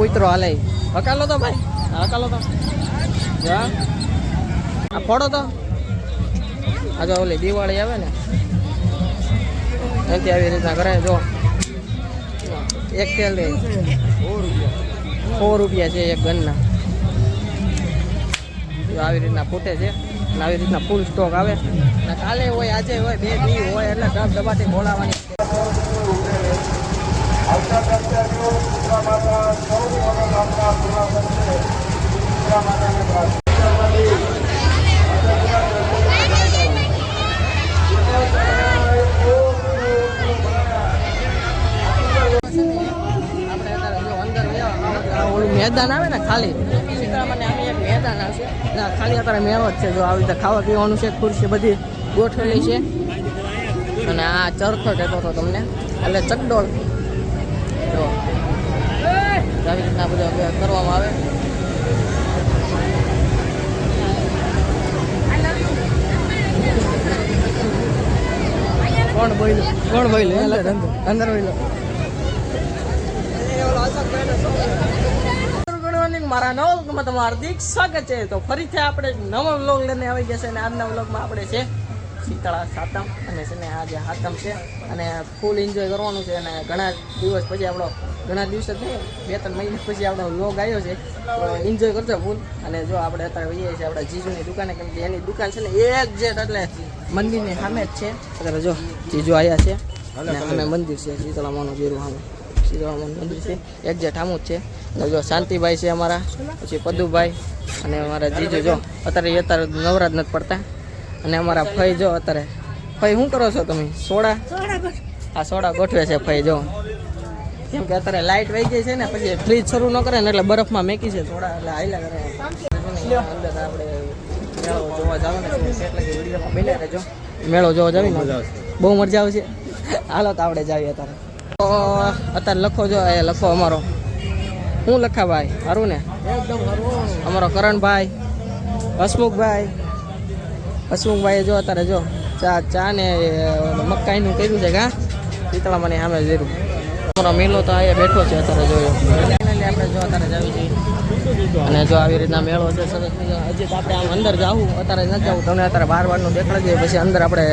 કૂતરો હાલે. હકાલો તો ભાઈ. હકાલો તો. જા. આ ફોડો તો. આ જો ઓલી દિવાળી આવે ને. એથી આવી રીતના કરે. જો. એક તેલ દે. સો રૂપિયા છે એક ગનના. આવી રીતના ફૂટે છે. ને આવી રીતના ફૂલ સ્ટોક આવે. ને કાલે હોય, આજે હોય, બે દી હોય, એટલે ડબ ડબાથી બોલાવાની. મેદાન આવે ને ખાલી. એક મેદાન આવશે ખાલી અત્યારે મેળો જ છે જો આવી રીતે ખાવા પીવાનું છે, ખુરશી બધી ગોઠવેલી છે. અને આ ચરખો કહેતો હતો તમને. એટલે ચકડોળ. આવી રીતના બધું અભ્યાસ કરવામાં આવે. કોણ બોલ્યું? કોણ બોલ્યું? અંદર અંદર. ગુડ મારા નવા વ્લોગમાં તમારું હાર્દિક સ્વાગત છે. તો ફરીથી આપણે નવો વ્લોગ લઈને આવી ગયા છે અને આજના વ્લોગમાં આપણે છે શીતળા સાતમ અને છે ને આ જે હાતમ છે અને ફૂલ એન્જોય કરવાનું છે અને ઘણા દિવસ પછી આપણો ઘણા દિવસે બે ત્રણ મહિના પછી આપણો વ્લોગ આવ્યો છે. એન્જોય કરજો ફૂલ અને જો આપણે અત્યારે વહીએ છીએ આપણા જીજુની દુકાને કેમ કે એની દુકાન છે ને એક જેટ એટલે મંદિરની સામે જ છે. અત્યારે જો જીજુ આવ્યા છે. અને સામે મંદિર છે શીતળામાનું જીરું સામે. શીતળામાનું મંદિર છે. એક જે ઠામું જ છે. અને જો શાંતિભાઈ છે અમારા પછી પદુભાઈ અને અમારા જીજુ જો અત્યારે અત્યારે નવરાજ નથી પડતા. અને અમારા ફઈ જો અત્યારે ફઈ શું કરો છો તમે? સોડા? આ સોડા ગોઠવે છે ફઈ જો. કેમ કે અત્યારે લાઇટ વહી ગઈ છે ને પછી ફ્રીજ શરૂ ન કરે ને એટલે બરફમાં મેકી છે થોડા એટલે હાઈલા કરે. અંદર આપણે મેળો જોવા જવાના છે એટલે કે વિડીયોમાં બને રહેજો. મેળો જોવા જાવી બહુ મજા આવશે. હાલો તો આપણે જાવીએ અત્યારે. તો અત્યારે લખો જો એ લખો અમારો. હું લખા ભાઈ સારું ને અમારો કરણભાઈ હસમુખભાઈ. હસમુખભાઈએ જો અત્યારે જો ચા ચા ને મકાઈનું કર્યું છે કા પીતળા મને સામે જોયું અમારો મેલો તો અહીંયા બેઠો છે અત્યારે જોયો. આપણે જો અત્યારે જાવી છીએ અને જો આવી રીતના મેળો છે હજી તો આપણે આમ અંદર જવું, અત્યારે ન જવું. તમને અત્યારે બાર બારનું દેખાડી પછી અંદર આપણે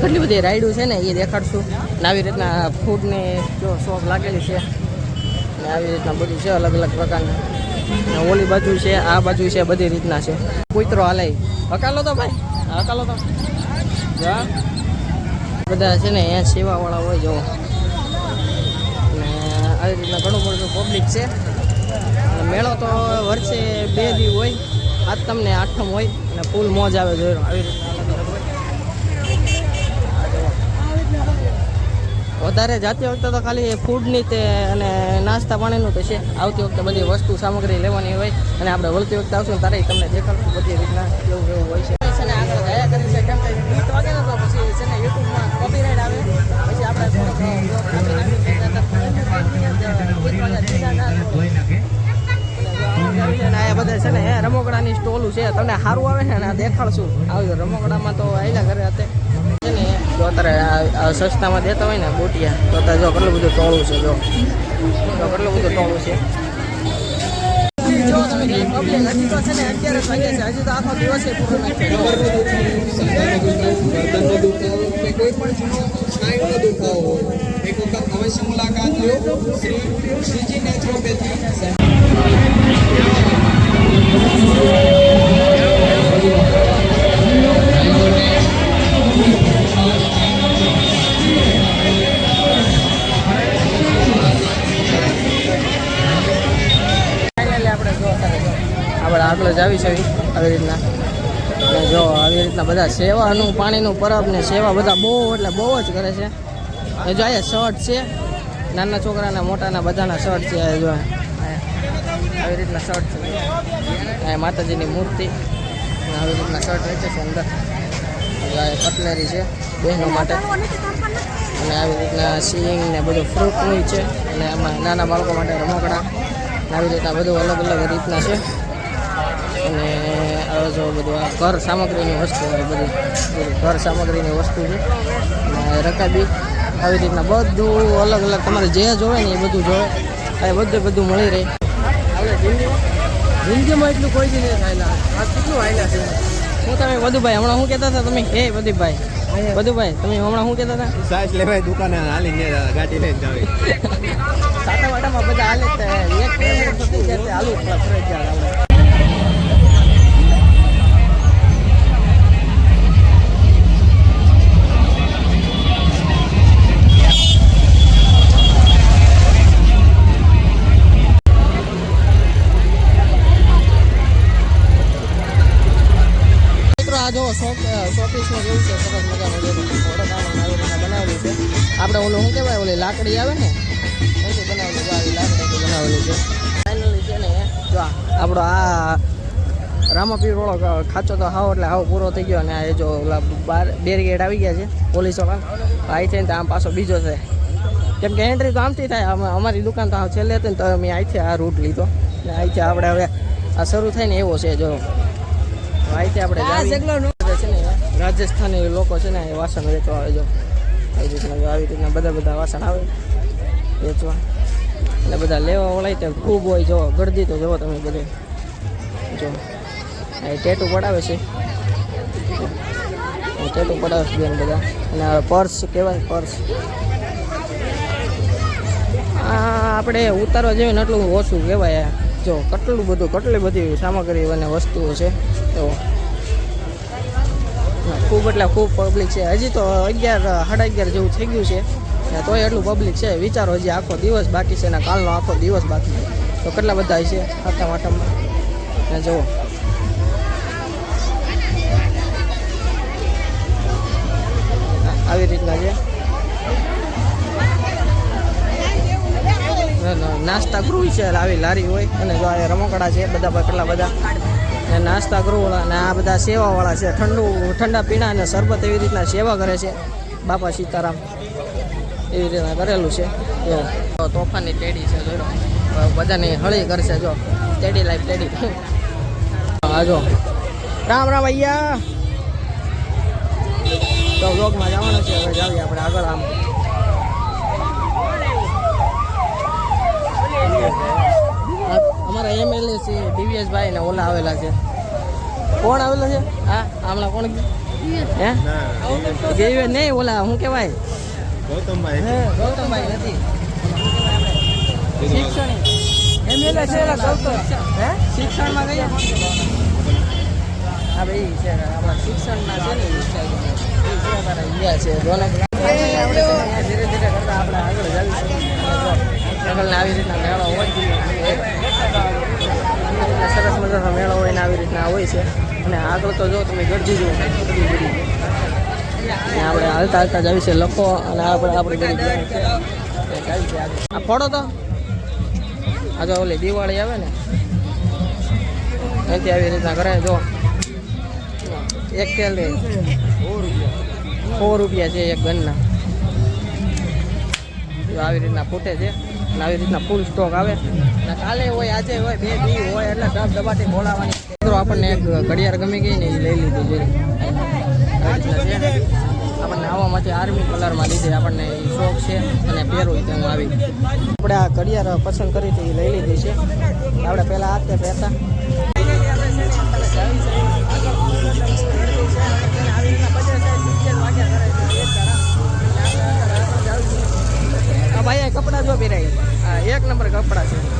કેટલી બધી રાઈડું છે ને, એ દેખાડશું. ને આવી રીતના ફૂડની જો શોખ લાગેલી છે. ને આવી રીતના બધું છે, અલગ અલગ પ્રકારના. ને ઓલી બાજુ છે, આ બાજુ છે, બધી રીતના છે. કુતરો હાલે. હકાલો તો ભાઈ. હકાલો તો. બધા છે ને, અહીંયા સેવાવાળા હોય જો. આવી રીતના ઘણું બધું પબ્લિક છે. મેળો તો વર્ષે બે દી હોય, આજ તમને આઠમ હોય, અને ફૂલ મોજ આવે જોયો આવી રીતના. આ. વધારે જાતી વખતે તો ખાલી ફૂડની તે અને નાસ્તા પાણીનું તો છે. આવતી વખતે બધી વસ્તુ સામગ્રી લેવાની હોય, અને આપણે વળતી વખતે આવશું ને ત્યારે તમને દેખાડશું બધી રીતના એવું એવું હોય છે. છે આગળ ગયા કરી છે કેમ કે ગીત વાગે ને તો પછી છે ને યુટ્યુબમાં કોપીરાઇટ આવે. પછી આપણે હે રમકડાની સ્ટોલું છે, તમને સારું આવે છે ને દેખાડશું. આવ્યું રમકડામાં તો આયલા ઘરે ને, જો અત્યારે સસ્તામાં દેતા હોય ને, બોટિયા, તો અત્યારે જો કેટલું બધું ટોળું છે, જો. કેટલું બધું ટોળું છે. કઈ પણ જૂનો સ્નાયુનો દુખાવો હોય એક વખત મુલાકાત આપણે આગળ જ આવી છે આવી રીતના જો આવી રીતના બધા સેવાનું, પાણીનું પરબ ને સેવા બધા બહુ, એટલે બહુ જ કરે છે એ જો શર્ટ છે, નાના છોકરાના, મોટાના બધાના શર્ટ છે. આવી રીતના શર્ટ છે. માતાજીની મૂર્તિ. આવી રીતના શર્ટ વેચે છે અંદર. કટલેરી છે બહેનો માટે. અને આવી રીતના સિંગ ને બધું ફ્રૂટનું છે. અને આમાં નાના બાળકો માટે રમકડા. આવી રીતના બધું અલગ અલગ રીતના છે. અને હવે જો બધું આ ઘર સામગ્રીની વસ્તુ બધી. બધી ઘર સામગ્રીની વસ્તુ છે. અને રકાબી. આવી રીતના બધું અલગ અલગ. તમારે જે જોવે ને એ બધું જોવે. એ બધું બધું મળી રહે. જિંદગીમાં એટલું કોઈ જ નહીં આ કેટલું હાલ્યા છે? શું તમે વધુભાઈ હમણાં શું કહેતા હતા? તમે હે વધુભાઈ વધુભાઈ તમે હમણાં શું કહેતા હતા? સાસ લેવાય દુકાને હાલી ગયા ગાડી લઈને જાવી. સાતા વાટામાં બધા હાલે એક કિલોમીટર સુધી જાય જ ફરજિયાત મિત્રો આ જો શોપ શોપીસમાં જેવું છે સરસ મજાનું જે આવી બનાવેલું છે. આપણે ઓલું શું કહેવાય ઓલી લાકડી આવે ને એથી બનાવેલું છે આવી લાકડીથી બનાવેલું છે. ફાઇનલી છે ને જો આપણો આ રામાપીર વાળો ખાચો તો હાવ એટલે હાવ પૂરો થઈ ગયો અને આ જો ઓલા બાર બેરીગેટ આવી ગયા છે પોલીસવાળા. આ થઈને આમ પાછો બીજો છે. કેમ કે એન્ટ્રી તો આમથી થાય અમે અમારી દુકાન તો છેલ્લે હતી ને તો અમે અહીંથી આ રૂટ લીધો. ને અહીંથી આપણે હવે આ શરૂ થાય ને એવો છે જો. અહીંથી આપણે જાવી- છે ને, રાજસ્થાની લોકો છે ને, એ વાસણ વેચવા આવે જો. આવી રીતના આવી રીતના બધા બધા વાસણ આવે. વેચવા. અને બધા લેવા વળાય તો ખૂબ હોય જો. ગરદી તો જુઓ તમે બધે. જો. એ ટેટુ પડાવે છે. ટેટુ પડાવે છે બેન બધા. અને પર્સ કહેવાય પર્સ. આપણે ઉતારવા જેવી ને એટલું ઓછું કહેવાય. જો, કેટલું બધું, કેટલી બધી સામગ્રી અને વસ્તુઓ છે. એવો ખૂબ એટલે ખૂબ પબ્લિક છે. હજી તો અગિયાર, સાડા અગિયાર જેવું થઈ ગયું છે. તોય એટલું પબ્લિક છે. વિચારો હજી આખો દિવસ બાકી છે ને કાલનો આખો દિવસ બાકી છે. તો કેટલા બધા છે આટમ આટમમાં ને જુઓ. આવી રીતના છે. નાસ્તા ગૃહ છે. આવી લારી હોય. અને જો આ રમકડા છે, બધા કેટલા બધા. ને નાસ્તા ગૃહવાળા અને આ બધા સેવાવાળા છે. ઠંડુ, ઠંડા પીણા અને શરબત એવી રીતના સેવા કરે છે. બાપા સીતારામ એવી રીતના કરેલું છે. જો તો તોફાની ટેડી છે, જોઈ બધાને બધાની હળી કરશે, જો. ટેડી લાઈફ ટેડી. હા, જો. રામ રામ અહીંયા. તો વ્લોગમાં જવાનું છે. હવે જાવીએ આપણે આગળ આમ આ અમારા એમએલએ છે ડીવીએસ ભાઈ ને ઓલા આવેલા છે. કોણ આવેલા છે? હા હમણાં કોણ? હે? ગયું નહીં ઓલા શું કહેવાય? ગૌતમભાઈ. હે ગૌતમભાઈ નથી. શિક્ષણ. એમએલએ છે ગૌતમ. હે? શિક્ષણમાં ગયા હા ભાઈ છે આપણા શિક્ષણના છે ને ઇન્ડિયા ધીરે ધીરે કરતા આપણે આગળ આગળને આવી રીતના મેળો હોય જ જોઈએ. આવી રીતના સરસ મજાનો મેળો હોય ને આવી રીતના હોય છે. અને આગળ તો જો તમે ગરજી જુઓ. આપણે હાલતા હાલતા જવી છે લખો અને આપણે આપણે. આ ફોડો તો. આ જો ઓલી દિવાળી આવે ને. અહીંથી આવી રીતના કરે જો. એક તેલ સો રૂપિયા છે એક ગનના. આવી રીતના ફૂટે છે. આવી રીતના ફૂલ સ્ટોક આવે. કાલે હોય, આજે હોય, બે દી હોય, એટલે ડબ ડબાટી બોલાવવાની મિત્રો, આપણને એક ઘડિયાળ ગમી ગઈ ને એ લઈ લીધી છે. આપણને આવામાંથી આર્મી કલરમાં લીધી. આપણને એ શોખ છે અને પહેરવું ત્યાં આવી. આપણે આ ઘડિયાળ પસંદ કરી હતી એ લઈ લીધી છે. આપણે પહેલાં હાથે પહેરતા. આ ભાઈ કપડાં જો પહેરાય. એક નંબર કપડાં છે.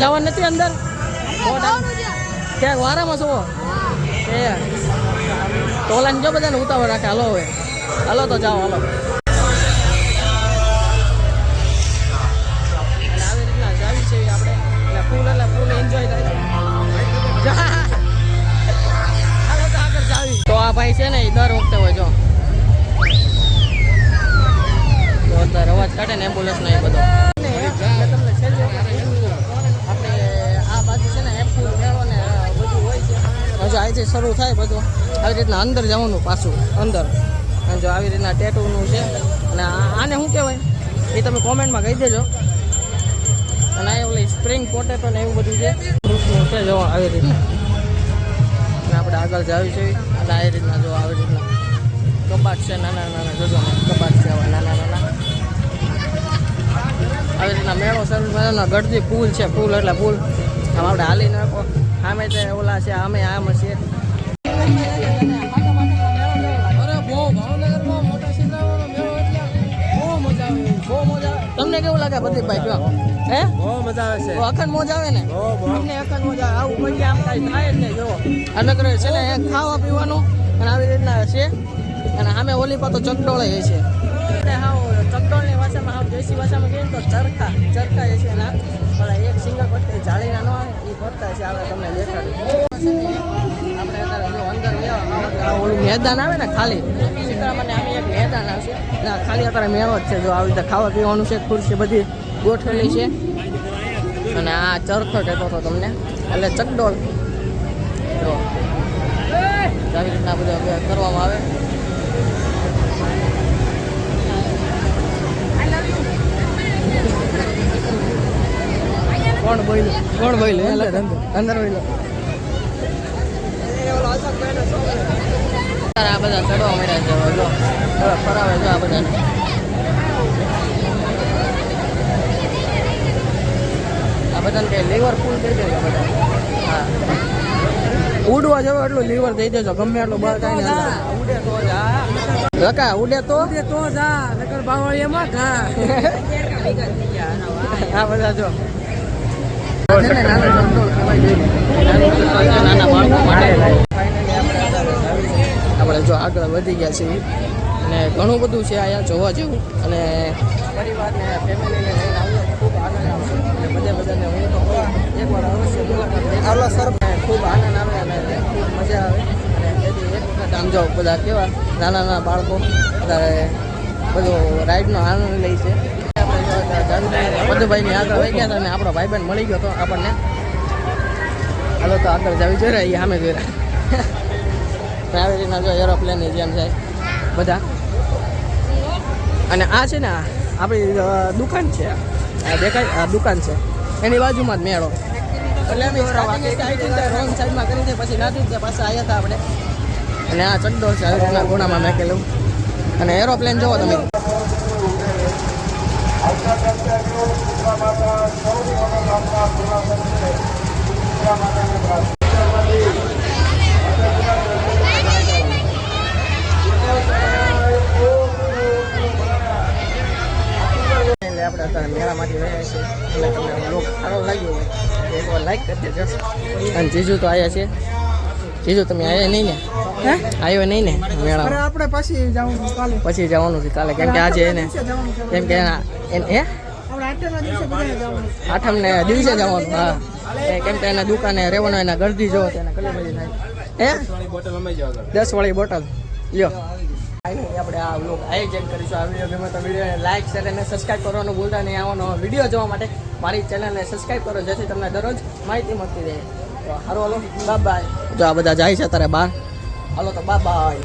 જવાનું નથી અંદર? ક્યાંક વારામાં છો એ. તો જો બધાને ઉતાવળ રાખે. હાલો હવે. હાલો તો જાઓ હાલો. આવી રીતના જાવી છે આપણે. એટલે ફૂલ એટલે ફૂલ એન્જોય થાય છે. તો આ ભાઈ છે ને એ દર વખતે હોય જો. જોરદાર અવાજ કાઢે ને એમ્બ્યુલન્સ ને એ બધો. તમને આ અહીંથી શરૂ થાય બધું. આવી રીતના અંદર જવાનું પાછું, અંદર. અને જો આવી રીતના ટેટુનું છે. અને આને શું કહેવાય? એ તમે કોમેન્ટમાં કહી દેજો. અને આ ઓલી સ્પ્રિંગ પોટેટો ને એવું બધું છે. ફ્રૂટનું છે, જો આવી રીતના. અને આપણે આગળ જાવી છે. અને આવી રીતના જો આવી રીતના. કબાટ છે, નાના નાના, જોજો કપાટ છે નાના નાના. આવી રીતના મેળો શરૂ થયો ફૂલ છે પુલ એટલે પુલ આમ આપણે હાલીને નાખો. સામે તે ઓલા છે, આમે આમ છે. તમને કેવું લાગે પ્રદીપભાઈ જો હે? બહુ મજા આવે છે. અખંડ મોજ આવે ને? બહુ. અખંડ મોજ આવે. આવું પછી આમ કાંઈ થાય જ નહીં જો અલગ રહે છે ને ખાવા પીવાનું અને આવી રીતના છે. અને સામે ઓલી પાતો તો ચકડોળે છે. એટલે હાવ ચકડોળની ભાષામાં હાવ દેશી ભાષામાં કહીએ તો ચરખા ચરખા એ છે ના એક સિંગલ પટ્ટી જાળીના ન આવે એ ભરતા છે આવે તમને દેખાડું. મેદાન આવે ને ખાલી. સીતારામને એક મેદાન આવશે ખાલી અત્યારે મેળો જ છે. જો આવી રીતે ખાવા પીવાનું છે, ખુરશી બધી ગોઠવેલી છે. અને આ ચરખો કહેતો હતો તમને. એટલે ચકડોળ. જો. આવી રીતના બધું કરવામાં આવે. કોણ બોલ્યું? કોણ બોલ્યું? અંદર આ બધા ચડવા મળ્યા છે જો ફરાવે છે આ બધા આ બધાને કે લીવર ફૂલ થઈ દેજો બધા હા ઉડવા જવો એટલું લીવર દઈ દેજો ગમે એટલું બહાર કાંઈ ના ઉડે તો લકા ઉડે તો તો જા નકર બાવળિયામાં ઘા આ બધા જો નાનો ને કહેવાય જોઈએ. આપણે. આપણે જો આગળ વધી ગયા છીએ અને ઘણું બધું છે અહીંયા જોવા જેવું. અને પરિવારને ખૂબ આનંદ આવશે. અને બધે લેજો. ખૂબ આનંદ આવે અને ખૂબ મજા આવે. અને તેથી બધા કેવા નાના નાના બાળકો બધા બધો રાઈડનો આનંદ લે છે. મધુભાઈની આગળ વહી ગયા અને આપણો ભાઈબંધ મળી ગયો હતો આપણને. હાલો તો આગળ જવી જોઈએ એ સામે જોઈ આવી રીતના જો એરોપ્લેનની જેમ જાય. બધા. અને આ છે ને આપણી દુકાન છે. આ દેખાય, આ દુકાન છે. એની બાજુમાં જ મેળો. એટલે અમે રોંગ સાઈડમાં કરી છે પછી નાથી ત્યાં પાછા આવ્યા હતા આપણે. અને આ ચડ્ડો છે આવી રીતના ખૂણામાં મેકેલું અને એરોપ્લેન જોવો તમે. એટલે જીજુ તો આવ્યા છે. જીજુ તમે આવ્યા નહીં ને? હે? આવ્યો નહીં ને મેળા આપણે પછી જવાનું કાલે. પછી જવાનું છે કાલે. કેમ કે આજે એને કેમ કે હે? આઠમ ને દિવસે જવાનું હા. કેમ કે એના દુકાને રહેવાનો એના ગરદી જો એના એને મળી થાય હે? જાવ દસ વાળી બોટલ. લ્યો. આપણે આ વ્લોગ ચેક કરીશું. આ વીડિયો ગમે તો વિડીયોને લાઈક શેર અને સબસ્ક્રાઈબ કરવાનું ભૂલતા નહીં. આવવાનો વીડિયો જોવા માટે મારી ચેનલને સબસ્ક્રાઈબ કરો. જેથી તમને દરરોજ માહિતી મળતી રહે. હલો હાલો. Bye bye. જો આ બધા જાય છે તારે બહાર. હાલો તો બાય બાય.